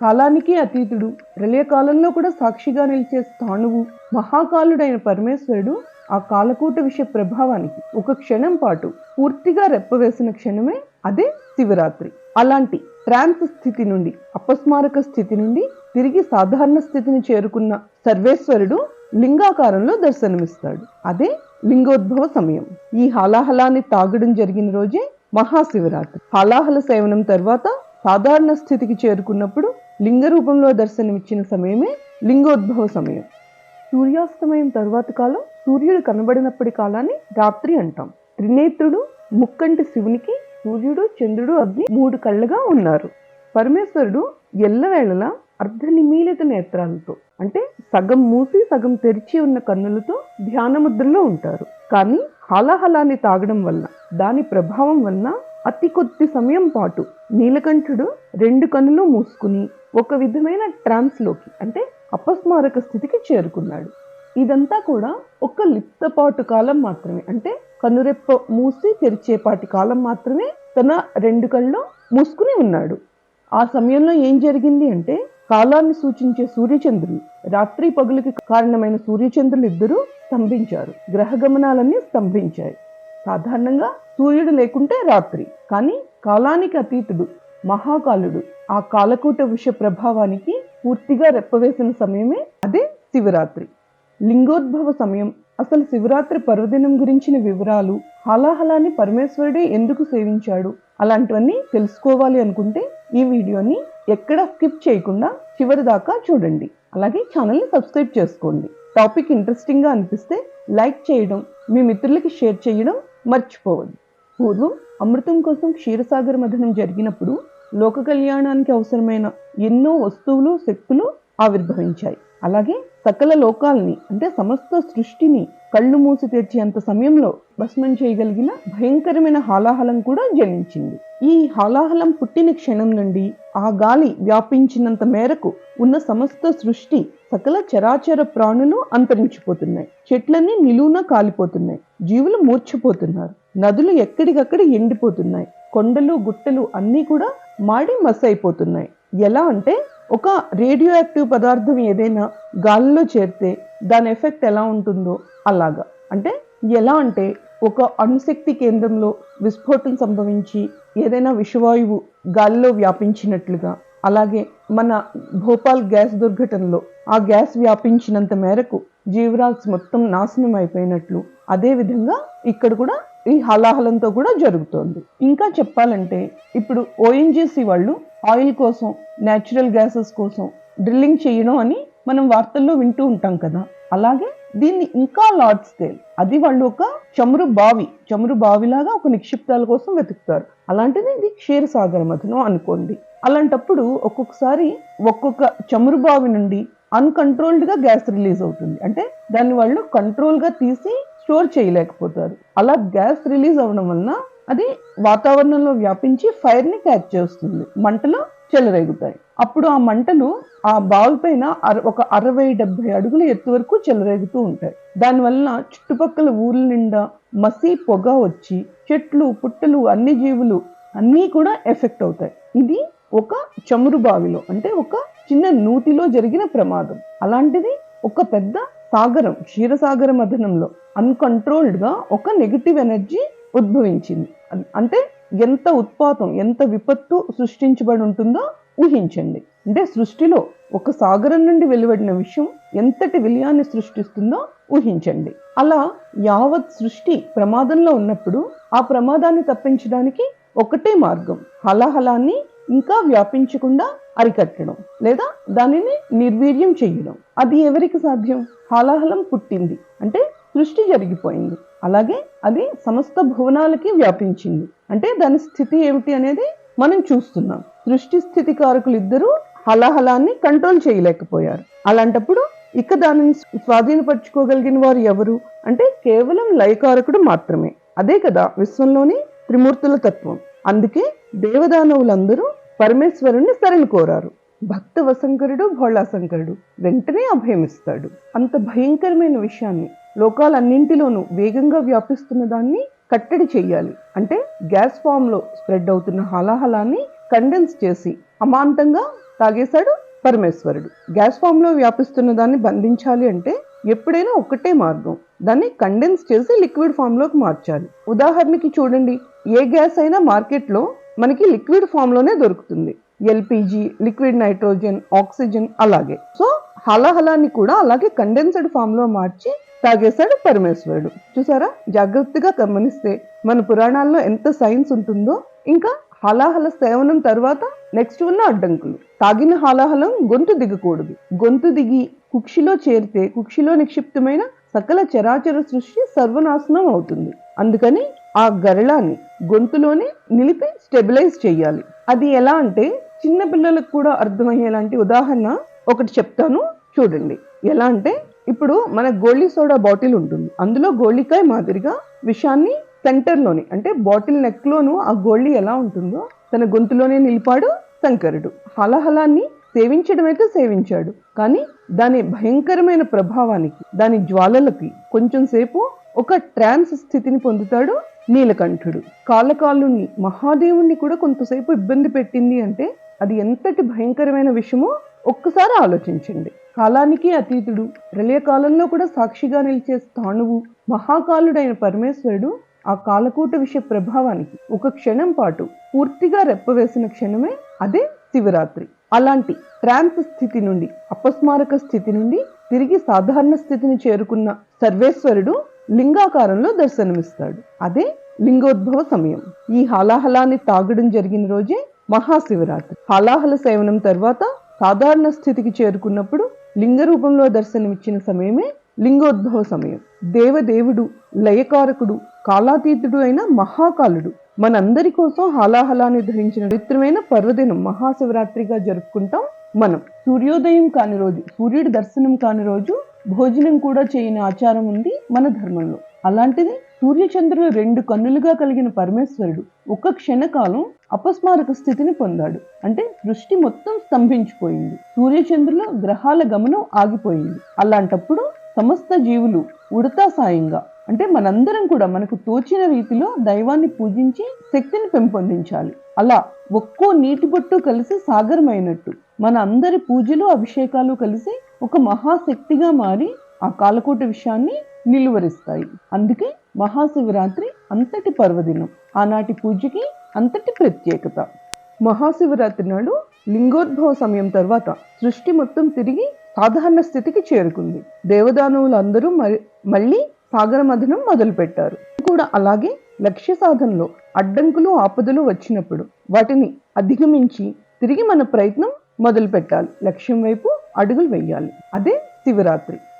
కాలానికి అతీతుడు. ప్రళయకాలంలో కూడా సాక్షిగా నిలిచే స్థాణువు మహాకాలుడైన పరమేశ్వరుడు ఆ కాలకూట విషయ ప్రభావానికి ఒక క్షణం పాటు పూర్తిగా రెప్పవేసిన క్షణమే అదే శివరాత్రి. అలాంటి ట్రాన్స్ స్థితి నుండి అపస్మారక స్థితి నుండి తిరిగి సాధారణ స్థితిని చేరుకున్న సర్వేశ్వరుడు లింగాకారంలో దర్శనమిస్తాడు. అదే లింగోద్భవ సమయం. ఈ హలాహలాన్ని తాగడం జరిగిన రోజే మహాశివరాత్రి. హలాహల సేవనం తర్వాత సాధారణ స్థితికి చేరుకున్నప్పుడు లింగ రూపంలో దర్శనమిచ్చిన సమయమే లింగోద్భవ సమయం. సూర్యాస్తమయం తరువాత కాలం సూర్యుడు కనబడినప్పటి కాలాన్ని రాత్రి అంటాం. త్రినేత్రుడు ముక్కంటి శివునికి సూర్యుడు చంద్రుడు అగ్ని మూడు కళ్ళుగా ఉన్నారు. పరమేశ్వరుడు ఎల్లవేళలా అర్ధనిమీలిత నేత్రాలతో అంటే సగం మూసి సగం తెరిచి ఉన్న కన్నులతో ధ్యానముద్రలో ఉంటారు. కానీ హలాహలాన్ని తాగడం వల్ల దాని ప్రభావం వల్ల అతి కొద్ది సమయం పాటు నీలకంఠుడు రెండు కన్నులు మూసుకుని ఒక విధమైన ట్రాన్స్లోకి అంటే అపస్మారక స్థితికి చేరుకున్నాడు. ఇదంతా కూడా ఒక లిప్తపాటు కాలం మాత్రమే అంటే కనురెప్ప మూసి తెరిచేపాటి కాలం మాత్రమే తన రెండు కళ్ళు మూసుకుని ఉన్నాడు. ఆ సమయంలో ఏం జరిగింది అంటే కాలాన్ని సూచించే సూర్యచంద్రులు రాత్రి పగులకి కారణమైన సూర్యచంద్రులు ఇద్దరూ స్తంభించారు. గ్రహ గమనాలన్నీ స్తంభించాయి. సాధారణంగా సూర్యుడు లేకుంటే రాత్రి కానీ కాలానికి అతీతుడు మహాకాలుడు. ఆ కాలకూట విష ప్రభావానికి పూర్తిగా రెప్పవేసిన సమయమే అదే శివరాత్రి. లింగోద్భవ సమయం. అసలు శివరాత్రి పర్వదినం గురించిన వివరాలు హలాహలాన్ని పరమేశ్వరుడే ఎందుకు సేవించాడు అలాంటివన్నీ తెలుసుకోవాలి అనుకుంటే ఈ వీడియోని ఎక్కడ స్కిప్ చేయకుండా చివరి దాకా చూడండి. అలాగే ఛానల్ని సబ్స్క్రైబ్ చేసుకోండి. టాపిక్ ఇంట్రెస్టింగ్గా అనిపిస్తే లైక్ చేయడం మీ మిత్రులకి షేర్ చేయడం మర్చిపోవద్దు. పూర్వం అమృతం కోసం క్షీరసాగర మథనం జరిగినప్పుడు లోక కళ్యాణానికి అవసరమైన ఎన్నో వస్తువులు శక్తులు ఆవిర్భవించాయి. అలాగే సకల లోకాల్ని అంటే సమస్త సృష్టిని కళ్ళు మూసి తెరిచేంత సమయంలో భస్మం చేయగలిగిన భయంకరమైన హాలాహలం కూడా జనించింది ఈ హాలాహలం పుట్టిన క్షణం నుండి ఆ గాలి వ్యాపించినంత మేరకు ఉన్న సమస్త సృష్టి సకల చరాచర ప్రాణులు అంతరించిపోతున్నాయి. చెట్లన్నీ నిలువున కాలిపోతున్నాయి. జీవులు మూర్చిపోతున్నారు నదులు ఎక్కడికక్కడ ఎండిపోతున్నాయి. కొండలు గుట్టలు అన్నీ కూడా మాడి మస్ అయిపోతున్నాయి ఎలా అంటే ఒక రేడియో యాక్టివ్ పదార్థం ఏదైనా గాలిలో చేరితే దాని ఎఫెక్ట్ ఎలా ఉంటుందో అలాగా. అంటే ఎలా అంటే ఒక అణుశక్తి కేంద్రంలో విస్ఫోటం సంభవించి ఏదైనా విషవాయువు గాలిలో వ్యాపించినట్లుగా అలాగే మన భోపాల్ గ్యాస్ దుర్ఘటనలో ఆ గ్యాస్ వ్యాపించినంత మేరకు జీవరాశి మొత్తం నాశనం అయిపోయినట్లు అదే విధంగా ఇక్కడ కూడా ఈ హలాహలంతో కూడా జరుగుతోంది. ఇంకా చెప్పాలంటే ఇప్పుడు ఓఎన్జీసీ వాళ్ళు ఆయిల్ కోసం న్యాచురల్ గ్యాసెస్ కోసం డ్రిల్లింగ్ చేయడం అని మనం వార్తల్లో వింటూ ఉంటాం కదా. అలాగే దీన్ని ఇంకా లార్జ్ స్కేల్ అది వాళ్ళు ఒక చమురు బావి చమురు బావిలాగా ఒక నిక్షిప్తాల కోసం వెతుకుతారు. అలాంటిది ఇది క్షీరసాగర మథనం అనుకోండి. అలాంటప్పుడు ఒక్కొక్కసారి ఒక్కొక్క చమురు బావి నుండి అన్కంట్రోల్డ్గా గ్యాస్ రిలీజ్ అవుతుంది. అంటే దాన్ని వాళ్ళు కంట్రోల్గా తీసి స్టోర్ చేయలేకపోతారు. అలా గ్యాస్ రిలీజ్ అవ్వడం వలన అది వాతావరణంలో వ్యాపించి ఫైర్ని క్యాచ్ చేస్తుంది. మంటలు చెలరేగుతాయి. అప్పుడు ఆ మంటలు ఆ బావి పైన అర- ఒక అరవై డెబ్బై అడుగుల ఎత్తు వరకు చెలరేగుతూ ఉంటాయి. దానివల్ల చుట్టుపక్కల ఊర్ల నిండా మసి పొగ వచ్చి చెట్లు పుట్టలు అన్ని జీవులు అన్నీ కూడా ఎఫెక్ట్ అవుతాయి. ఇది ఒక చమురు బావిలో అంటే ఒక చిన్న నూతిలో జరిగిన ప్రమాదం. అలాంటిది ఒక పెద్ద సాగరం క్షీరసాగర మథనంలో అన్కంట్రోల్డ్గా ఒక నెగిటివ్ ఎనర్జీ ఉద్భవించింది. అంటే ఎంత ఉత్పాతం ఎంత విపత్తు సృష్టించబడి ఉంటుందో ఊహించండి. అంటే సృష్టిలో ఒక సాగరం నుండి వెలువడిన విషయం ఎంతటి విలయాన్ని సృష్టిస్తుందో ఊహించండి. అలా యావత్ సృష్టి ప్రమాదంలో ఉన్నప్పుడు ఆ ప్రమాదాన్ని తప్పించడానికి ఒకటే మార్గం హలాహలాన్ని ఇంకా వ్యాపించకుండా అరికట్టడం లేదా దానిని నిర్వీర్యం చేయడం. అది ఎవరికి సాధ్యం? హాలాహలం పుట్టింది. అంటే సృష్టి జరిగిపోయింది. అలాగే అది సమస్త భువనాలకి వ్యాపించింది. అంటే దాని స్థితి ఏమిటి అనేది మనం చూస్తున్నాం. సృష్టి స్థితి కారకులు ఇద్దరూ హలాహలాన్ని కంట్రోల్ చేయలేకపోయారు. అలాంటప్పుడు ఇక దానిని స్వాధీనపరచుకోగలిగిన వారు ఎవరు? అంటే కేవలం లయకారకుడు మాత్రమే. అదే కదా విశ్వంలోని త్రిమూర్తుల తత్వం. అందుకే దేవదానవులందరూ పరమేశ్వరుణ్ణి శరణు కోరారు. భక్త వశంకరుడు భోళాశంకరుడు. వెంటనే అభయమిస్తాడు. అంత భయంకరమైన విషయాన్ని లోకాలన్నింటిలోనూ వేగంగా వ్యాపిస్తున్న దాన్ని కట్టడి చేయాలి. అంటే గ్యాస్ ఫామ్లో స్ప్రెడ్ అవుతున్న హలాహలాన్ని కండెన్స్ చేసి అమాంతంగా తాగేశాడు పరమేశ్వరుడు. గ్యాస్ ఫామ్లో వ్యాపిస్తున్న దాన్ని బంధించాలి అంటే ఎప్పుడైనా ఒక్కటే మార్గం. దాన్ని కండెన్స్ చేసి లిక్విడ్ ఫామ్లోకి మార్చాలి. ఉదాహరణకి చూడండి ఏ గ్యాస్ అయినా మార్కెట్లో మనకి లిక్విడ్ ఫామ్లోనే దొరుకుతుంది. ఎల్పిజి లిక్విడ్ నైట్రోజన్ ఆక్సిజన్ అలాగే. సో హలాహలాన్ని కూడా అలాగే కండెన్స్డ్ ఫామ్లో మార్చి తాగేశాడు పరమేశ్వరుడు. చూసారా? జాగ్రత్తగా గమనిస్తే మన పురాణాల్లో ఎంత సైన్స్ ఉంటుందో ఇంకా హలాహల సేవనం తర్వాత నెక్స్ట్ ఉన్న అడ్డంకులు. తాగిన హలాహలం గొంతు దిగకూడదు. గొంతు దిగి కుక్షిలో చేరితే కుక్షిలో నిక్షిప్తమైన సకల చరాచర సృష్టి సర్వనాశనం అవుతుంది. అందుకని ఆ గరళాన్ని గొంతులోనే నిలిపి స్టెబిలైజ్ చేయాలి. అది ఎలా అంటే చిన్న పిల్లలకు కూడా అర్థమయ్యేలాంటి ఉదాహరణ ఒకటి చెప్తాను చూడండి. ఎలా అంటే ఇప్పుడు మన గోళీ సోడా బాటిల్ ఉంటుంది. అందులో గోళికాయ మాదిరిగా విషాన్ని సెంటర్లోని అంటే బాటిల్ నెక్లోను ఆ గోళీ ఎలా ఉంటుందో తన గొంతులోనే నిలిపాడు శంకరుడు. హలహలాన్ని సేవించడం అయితే సేవించాడు. కానీ దాని భయంకరమైన ప్రభావానికి దాని జ్వాలలకి కొంచెం సేపు ఒక ట్రాన్స్ స్థితిని పొందుతాడు నీలకంఠుడు. కాలకాలుణ్ణి మహాదేవుణ్ణి కూడా కొంతసేపు ఇబ్బంది పెట్టింది అంటే అది ఎంతటి భయంకరమైన విషయమో ఒక్కసారి ఆలోచించండి. కాలానికి అతీతుడు ప్రళయకాలంలో కూడా సాక్షిగా నిలిచే స్థాణువు మహాకాలుడైన పరమేశ్వరుడు ఆ కాలకూట విషయ ప్రభావానికి ఒక క్షణం పాటు పూర్తిగా రెప్పవేసిన క్షణమే అదే శివరాత్రి. అలాంటి ట్రాన్స్ స్థితి నుండి అపస్మారక స్థితి నుండి తిరిగి సాధారణ స్థితిని చేరుకున్న సర్వేశ్వరుడు లింగాకారంలో దర్శనమిస్తాడు. అదే లింగోద్భవ సమయం. ఈ హలాహలాన్ని తాగడం జరిగిన రోజే మహాశివరాత్రి. హలాహల సేవనం తర్వాత సాధారణ స్థితికి చేరుకున్నప్పుడు లింగ రూపంలో దర్శనమిచ్చిన సమయమే లింగోద్భవ సమయం. దేవదేవుడు లయకారకుడు కాలాతీతుడు అయిన మహాకాలుడు మనందరి కోసం హలాహలాన్ని ధరించిన పవిత్రమైన పర్వదినం మహాశివరాత్రిగా జరుపుకుంటాం మనం. సూర్యోదయం కాని రోజు సూర్యుడి దర్శనం కాని రోజు భోజనం కూడా చేయని ఆచారం ఉంది మన ధర్మంలో. అలాంటిది సూర్యచంద్రులు రెండు కన్నులుగా కలిగిన పరమేశ్వరుడు ఒక క్షణకాలం అపస్మారక స్థితిని పొందాడు. అంటే దృష్టి మొత్తం స్తంభించిపోయింది. సూర్యచంద్రుల గ్రహాల గమనం ఆగిపోయింది. అలాంటప్పుడు సమస్త జీవులు ఉడతా సాయంగా అంటే మనందరం కూడా మనకు తోచిన రీతిలో దైవాన్ని పూజించి శక్తిని పెంపొందించాలి. అలా ఒక్కో నీటి బొట్టు కలిసి సాగరమైనట్టు మన అందరి పూజలు అభిషేకాలు కలిసి ఒక మహాశక్తిగా మారి ఆ కాలకోట విషయాన్ని నిలువరిస్తాయి. అందుకే మహాశివరాత్రి అంతటి పర్వదినం ఆనాటి పూజకి అంతటి ప్రత్యేకత. మహాశివరాత్రి నాడు లింగోద్భవ సమయం తర్వాత సృష్టి మొత్తం తిరిగి సాధారణ స్థితికి చేరుకుంది. దేవదానవులు అందరూ మళ్ళీ సాగర మథనం మొదలుపెట్టారు. కూడా అలాగే లక్ష్య సాధనలో అడ్డంకులు ఆపదలు వచ్చినప్పుడు వాటిని అధిగమించి తిరిగి మన ప్రయత్నం మొదలు పెట్టాలి లక్ష్యం వైపు అడుగులు వేయాలి. అదే శివరాత్రి.